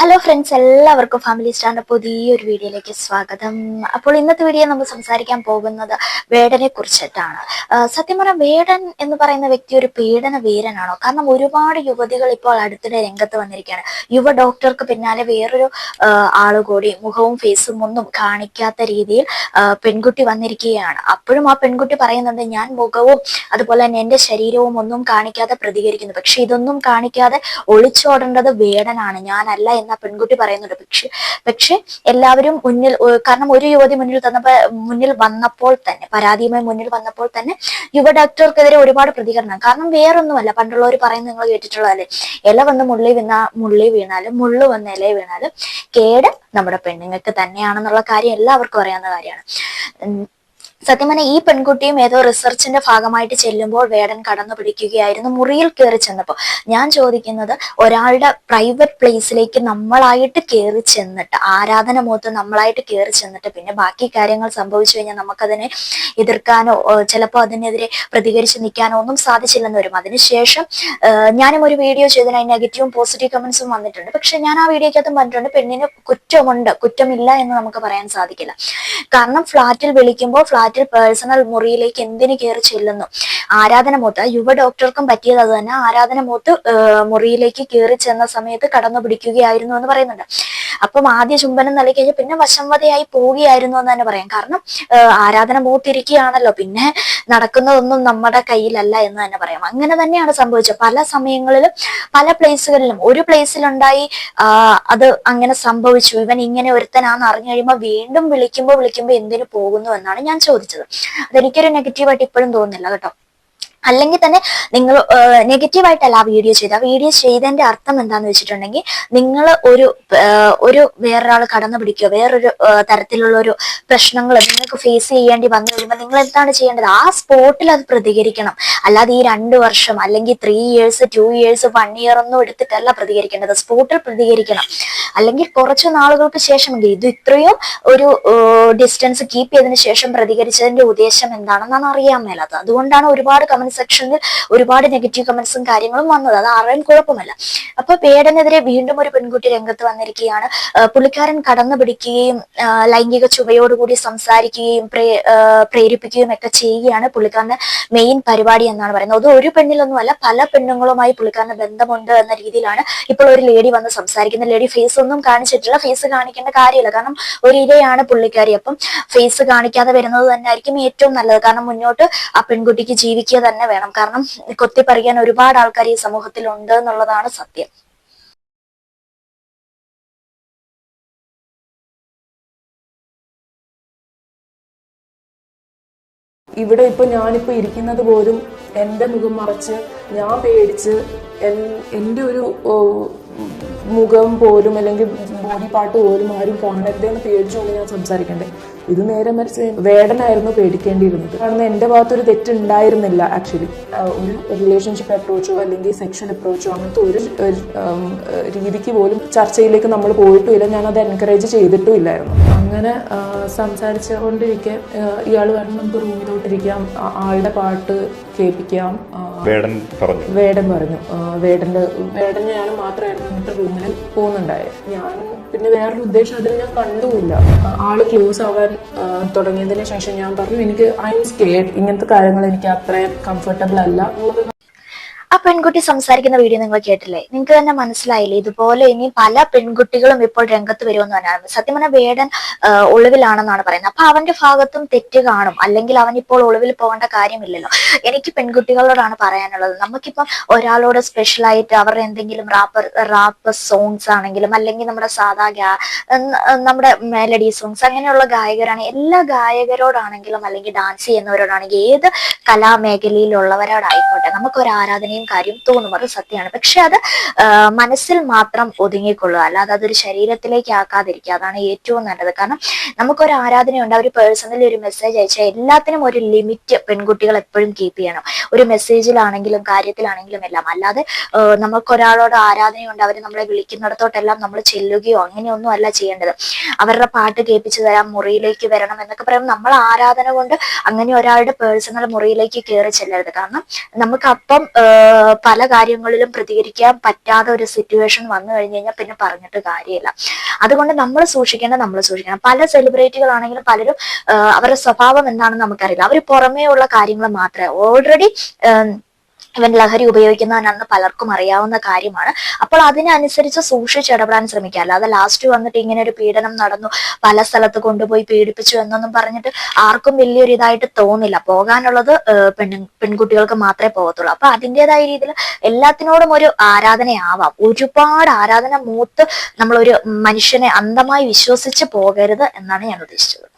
Hello friends എല്ലാവർക്കും family സ്റ്റാറിന്റെ പുതിയൊരു വീഡിയോയിലേക്ക് സ്വാഗതം. അപ്പോൾ ഇന്നത്തെ വീഡിയോ നമ്മൾ സംസാരിക്കാൻ പോകുന്നത് വേടനെ കുറിച്ചിട്ടാണ്. സത്യം പറഞ്ഞാൽ വേടൻ എന്ന് പറയുന്ന വ്യക്തി ഒരു പീഡന വീരനാണോ? കാരണം ഒരുപാട് യുവതികൾ ഇപ്പോൾ അടുത്തിടെ രംഗത്ത് വന്നിരിക്കുകയാണ്. യുവ ഡോക്ടർക്ക് പിന്നാലെ വേറൊരു ആൾ കൂടി മുഖവും ഫേസും ഒന്നും കാണിക്കാത്ത രീതിയിൽ പെൺകുട്ടി വന്നിരിക്കുകയാണ്. അപ്പോഴും ആ പെൺകുട്ടി പറയുന്നത് ഞാൻ മുഖവും അതുപോലെ തന്നെ എന്റെ ശരീരവും ഒന്നും കാണിക്കാതെ പ്രതികരിക്കുന്നു. പക്ഷെ ഇതൊന്നും കാണിക്കാതെ ഒളിച്ചോടേണ്ടത് വേടനാണ്. ഞാനല്ല എന്ന പെൺകുട്ടി പറയുന്നുണ്ട്. പക്ഷെ പക്ഷെ എല്ലാവരും മുന്നിൽ കാരണം ഒരു യുവതി മുന്നിൽ തന്നപ്പോ മുന്നിൽ വന്നപ്പോൾ തന്നെ പരാതിയുമായി മുന്നിൽ വന്നപ്പോൾ തന്നെ യുവ ഡോക്ടർക്കെതിരെ ഒരുപാട് പ്രതികരണം. കാരണം വേറൊന്നുമല്ല പണ്ടുള്ളവർ പറയുന്നത് നിങ്ങൾ കേട്ടിട്ടുള്ളതല്ലേ. ഇല വന്ന് മുള്ളി വീണ മുള്ളി വീണാലും മുള്ളു വന്ന് ഇല വീണാലും കേട് നമ്മുടെ പെണ്ണുങ്ങൾക്ക് തന്നെയാണെന്നുള്ള കാര്യം എല്ലാവർക്കും അറിയാവുന്ന കാര്യമാണ്. സത്യം പറഞ്ഞാൽ ഈ പെൺകുട്ടിയും ഏതോ റിസർച്ചിന്റെ ഭാഗമായിട്ട് ചെല്ലുമ്പോൾ വേടൻ കടന്നു പിടിക്കുകയായിരുന്നു മുറിയിൽ കയറി ചെന്നപ്പോൾ ഞാൻ ചോദിക്കുന്നത് ഒരാളുടെ പ്രൈവറ്റ് പ്ലേസിലേക്ക് നമ്മളായിട്ട് കയറി ചെന്നിട്ട് ആരാധന മുഖത്ത് നമ്മളായിട്ട് കയറി ചെന്നിട്ട് പിന്നെ ബാക്കി കാര്യങ്ങൾ സംഭവിച്ചു കഴിഞ്ഞാൽ നമുക്കതിനെ എതിർക്കാനോ ചിലപ്പോൾ അതിനെതിരെ പ്രതികരിച്ച് നിൽക്കാനോ ഒന്നും സാധിച്ചില്ലെന്ന് വരും. അതിനുശേഷം ഞാനും ഒരു വീഡിയോ ചെയ്തതിന് നെഗറ്റീവും പോസിറ്റീവ് കമന്റ്സും വന്നിട്ടുണ്ട്. പക്ഷെ ഞാൻ ആ വീഡിയോക്കകത്തും പറഞ്ഞിട്ടുണ്ട് പെണ്ണിന് കുറ്റമുണ്ട് കുറ്റമില്ല എന്ന് നമുക്ക് പറയാൻ സാധിക്കില്ല. കാരണം ഫ്ലാറ്റിൽ വിളിക്കുമ്പോൾ ഫ്ലാറ്റിൽ പേഴ്സണൽ മുറിയിലേക്ക് എന്തിനു കയറി ചെല്ലുന്നു? ആരാധന മൂത്ത് യുവ ഡോക്ടർക്കും പറ്റിയത് അത് തന്നെ. ആരാധന മൂത്ത് മുറിയിലേക്ക് കയറി ചെന്ന സമയത്ത് കടന്നു പിടിക്കുകയായിരുന്നു എന്ന് പറയുന്നുണ്ട്. അപ്പം ആദ്യ ചുംബനം നൽകി കഴിഞ്ഞാൽ പിന്നെ വശംവതയായി പോവുകയായിരുന്നു എന്ന് തന്നെ പറയാം. കാരണം ആരാധന മൂത്തിരിക്കുകയാണല്ലോ പിന്നെ നടക്കുന്നതൊന്നും നമ്മുടെ കയ്യിലല്ല എന്ന് തന്നെ പറയാം. അങ്ങനെ തന്നെയാണ് സംഭവിച്ചത്. പല സമയങ്ങളിലും പല പ്ലേസുകളിലും ഒരു പ്ലേസിലുണ്ടായി അത് അങ്ങനെ സംഭവിച്ചു. ഇവൻ ഇങ്ങനെ ഒരുത്തനാന്ന് അറിഞ്ഞു കഴിയുമ്പോൾ വീണ്ടും വിളിക്കുമ്പോൾ വിളിക്കുമ്പോൾ എന്തിനു പോകുന്നു എന്നാണ് ഞാൻ ചോദിച്ചത്. അതെനിക്കൊരു നെഗറ്റീവായിട്ട് ഇപ്പോഴും തോന്നുന്നില്ല കേട്ടോ. അല്ലെങ്കിൽ തന്നെ നിങ്ങൾ നെഗറ്റീവായിട്ടല്ല ആ വീഡിയോ ചെയ്ത് ആ വീഡിയോ ചെയ്തതിന്റെ അർത്ഥം എന്താണെന്ന് വെച്ചിട്ടുണ്ടെങ്കിൽ നിങ്ങൾ ഒരു ഒരു വേറൊരാൾ കടന്നു പിടിക്കുക വേറൊരു തരത്തിലുള്ള ഒരു പ്രശ്നങ്ങൾ നിങ്ങൾക്ക് ഫേസ് ചെയ്യേണ്ടി വന്നു കഴിയുമ്പോൾ നിങ്ങൾ എന്താണ് ചെയ്യേണ്ടത്? ആ സ്പോട്ടിൽ അത് പ്രതികരിക്കണം. അല്ലാതെ ഈ രണ്ട് വർഷം അല്ലെങ്കിൽ three years two years one year ഒന്നും എടുത്തിട്ടല്ല പ്രതികരിക്കേണ്ടത്. സ്പോട്ടിൽ പ്രതികരിക്കണം. അല്ലെങ്കിൽ കുറച്ച് നാളുകൾക്ക് ശേഷമെങ്കിൽ ഇത് ഇത്രയും ഒരു ഡിസ്റ്റൻസ് കീപ്പ് ചെയ്തതിന് ശേഷം പ്രതികരിച്ചതിന്റെ ഉദ്ദേശം എന്താണെന്നാണ് അറിയാൻ മേലാത്തത്. അതുകൊണ്ടാണ് ഒരുപാട് കമന്റ് സെക്ഷനിൽ ഒരുപാട് നെഗറ്റീവ് കമന്റ്സും കാര്യങ്ങളും വന്നത്. അത് ആരെയും കുഴപ്പമല്ല. അപ്പൊ പേടനെതിരെ വീണ്ടും ഒരു പെൺകുട്ടി രംഗത്ത് വന്നിരിക്കുകയാണ്. പുള്ളിക്കാരൻ കടന്നു പിടിക്കുകയും ലൈംഗിക ചുവയോടുകൂടി സംസാരിക്കുകയും പ്രേ- പ്രേരിപ്പിക്കുകയും ഒക്കെ ചെയ്യുകയാണ് പുള്ളിക്കാരന്റെ മെയിൻ പരിപാടി എന്നാണ് പറയുന്നത്. അത് ഒരു പെണ്ണിലൊന്നുമല്ല പല പെണ്ണുങ്ങളുമായി പുള്ളിക്കാരന് ബന്ധമുണ്ട് എന്ന രീതിയിലാണ് ഇപ്പോൾ ഒരു ലേഡി വന്ന് സംസാരിക്കുന്ന ലേഡി ഫേസ് ഒന്നും കാണിച്ചിട്ടില്ല. ഫേസ് കാണിക്കേണ്ട കാര്യമില്ല. കാരണം ഒരു ഇരയാണ് പുള്ളിക്കാരി. അപ്പം ഫേസ് കാണിക്കാതെ വരുന്നത് തന്നെ ആയിരിക്കും ഏറ്റവും നല്ലത്. കാരണം മുന്നോട്ട് ആ പെൺകുട്ടിക്ക് ജീവിക്കുക തന്നെ വേണം. കാരണം കൊത്തിപ്പറിക്കാൻ ഒരുപാട് ആൾക്കാർ ഈ സമൂഹത്തിൽ ഉണ്ട് എന്നുള്ളതാണ് സത്യം. ഇവിടെ ഇപ്പൊ ഞാനിപ്പോ ഇരിക്കുന്നത് പോലും എന്റെ മുഖം മറച്ച് ഞാൻ പേടിച്ച് എന്റെ ഒരു മുഖം പോലും അല്ലെങ്കിൽ ബോഡി പാർട്ട് പോലും ആരും കാണരുതെന്ന് പേടിച്ചുകൊണ്ട് ഞാൻ സംസാരിക്കണ്ടേ? ഇത് നേരെ മറിച്ച് വേടനായിരുന്നു പേടിക്കേണ്ടിയിരുന്നത്. കാരണം എന്റെ ഭാഗത്തൊരു തെറ്റുണ്ടായിരുന്നില്ല ആക്ച്വലി ഒരു റിലേഷൻഷിപ്പ് അപ്രോച്ചോ അല്ലെങ്കിൽ സെക്ഷൽ അപ്രോച്ചോ അങ്ങനത്തെ ഒരു രീതിക്ക് പോലും ചർച്ചയിലേക്ക് നമ്മൾ പോയിട്ടുമില്ല. ഞാനത് എൻകറേജ് ചെയ്തിട്ടും ഇല്ലായിരുന്നു അങ്ങനെ സംസാരിച്ചു കൊണ്ടിരിക്കെ ഇയാൾ പറഞ്ഞു നമുക്ക് റൂമിലോട്ടിരിക്കാം ആളുടെ പാട്ട് കേൾപ്പിക്കാം വേടൻ പറഞ്ഞു. വേടൻ പറഞ്ഞു. വേടന്റെ വേടൻ ഞാൻ മാത്രമായിരുന്നു എന്നിട്ട് റൂമിൽ പോകുന്നുണ്ടായത് ഞാൻ പിന്നെ വേറൊരു ഉദ്ദേശം അതിൽ ഞാൻ കണ്ടുമില്ല. ആൾ ആൾ ക്ലോസ് ആവാൻ തുടങ്ങിയതിന് ശേഷം ഞാൻ പറഞ്ഞു എനിക്ക് ഐ എം സ്കേഡ് ഇങ്ങനത്തെ കാര്യങ്ങൾ എനിക്ക് അത്രയും കംഫർട്ടബിൾ അല്ല. ആ പെൺകുട്ടി സംസാരിക്കുന്ന വീഡിയോ നിങ്ങൾ കേട്ടില്ലേ? നിങ്ങൾക്ക് തന്നെ മനസ്സിലായില്ലേ? ഇതുപോലെ ഇനി പല പെൺകുട്ടികളും ഇപ്പോൾ രംഗത്ത് വരുമെന്ന് പറഞ്ഞാൽ സത്യം പറഞ്ഞാൽ വേടൻ ഒളിവിലാണെന്നാണ് പറയുന്നത്. അപ്പൊ അവന്റെ ഭാഗത്തും തെറ്റ് കാണും. അല്ലെങ്കിൽ അവൻ ഇപ്പോൾ ഒളിവിൽ പോകേണ്ട കാര്യമില്ലല്ലോ. എനിക്ക് പെൺകുട്ടികളോടാണ് പറയാനുള്ളത്. നമുക്കിപ്പം ഒരാളോട് സ്പെഷ്യലായിട്ട് അവരുടെ എന്തെങ്കിലും റാപ്പർ റാപ്പ് സോങ്സ് ആണെങ്കിലും അല്ലെങ്കിൽ നമ്മുടെ സാധാ നമ്മുടെ മെലഡി സോങ്സ് അങ്ങനെയുള്ള ഗായകരാണ്. എല്ലാ ഗായകരോടാണെങ്കിലും അല്ലെങ്കിൽ ഡാൻസ് ചെയ്യുന്നവരോടാണെങ്കിൽ ഏത് കലാമേഖലയിലുള്ളവരോടായിക്കോട്ടെ നമുക്കൊരു ആരാധനയും കാര്യം തോന്നും അത് സത്യമാണ്. പക്ഷെ അത് മനസ്സിൽ മാത്രം ഒതുങ്ങിക്കൊള്ളുക. അല്ലാതെ അതൊരു ശരീരത്തിലേക്ക് ആക്കാതിരിക്കുക അതാണ് ഏറ്റവും നല്ലത്. കാരണം നമുക്കൊരു ആരാധനയുണ്ട് അവർ പേഴ്സണലി ഒരു മെസ്സേജ് അയച്ചാൽ എല്ലാത്തിനും ഒരു ലിമിറ്റ് പെൺകുട്ടികൾ എപ്പോഴും കീപ്പ് ചെയ്യണം. ഒരു മെസ്സേജിലാണെങ്കിലും കാര്യത്തിലാണെങ്കിലും എല്ലാം. അല്ലാതെ നമുക്കൊരാളോട് ആരാധനയുണ്ട് അവർ നമ്മളെ വിളിക്കുന്നിടത്തോട്ടെല്ലാം നമ്മൾ ചെല്ലുകയോ അങ്ങനെയൊന്നും അല്ല ചെയ്യേണ്ടത്. അവരുടെ പാട്ട് കേൾപ്പിച്ചു തരാം മുറിയിലേക്ക് വരണം എന്നൊക്കെ പറയുമ്പോൾ നമ്മൾ ആരാധന കൊണ്ട് അങ്ങനെ ഒരാളുടെ പേഴ്സണൽ മുറിയിലേക്ക് കയറി ചെല്ലരുത്. കാരണം നമുക്ക് അപ്പം പല കാര്യങ്ങളിലും പ്രതികരിക്കാൻ പറ്റാത്ത ഒരു സിറ്റുവേഷൻ വന്നു കഴിഞ്ഞു കഴിഞ്ഞാൽ പിന്നെ പറഞ്ഞിട്ട് കാര്യമില്ല. അതുകൊണ്ട് നമ്മൾ സൂക്ഷിക്കേണ്ട നമ്മൾ സൂക്ഷിക്കണം. പല സെലിബ്രിറ്റികളാണെങ്കിലും പലരും അവരുടെ സ്വഭാവം എന്താണെന്ന് നമുക്കറിയില്ല. അവർ പുറമേ ഉള്ള കാര്യങ്ങൾ മാത്രമേ ഓൾറെഡി ഇവൻ ലഹരി ഉപയോഗിക്കുന്നവനാണെന്ന് പലർക്കും അറിയാവുന്ന കാര്യമാണ്. അപ്പോൾ അതിനനുസരിച്ച് സൂക്ഷിച്ചിടപെടാൻ ശ്രമിക്കുക. അല്ലാതെ ലാസ്റ്റ് വന്നിട്ട് ഇങ്ങനെ ഒരു പീഡനം നടന്നു പല സ്ഥലത്ത് കൊണ്ടുപോയി പീഡിപ്പിച്ചു എന്നൊന്നും പറഞ്ഞിട്ട് ആർക്കും വലിയൊരു ഇതായിട്ട് തോന്നില്ല. പോകാനുള്ളത് പെണ്ണു പെൺകുട്ടികൾക്ക് മാത്രമേ പോകത്തുള്ളൂ. അപ്പൊ അതിന്റെതായ രീതിയിൽ എല്ലാത്തിനോടും ഒരു ആരാധനയാവാം. ഒരുപാട് ആരാധന മൂത്ത് നമ്മളൊരു മനുഷ്യനെ അന്ധമായി വിശ്വസിച്ച് പോകരുത് എന്നാണ് ഞാൻ ഉദ്ദേശിച്ചത്.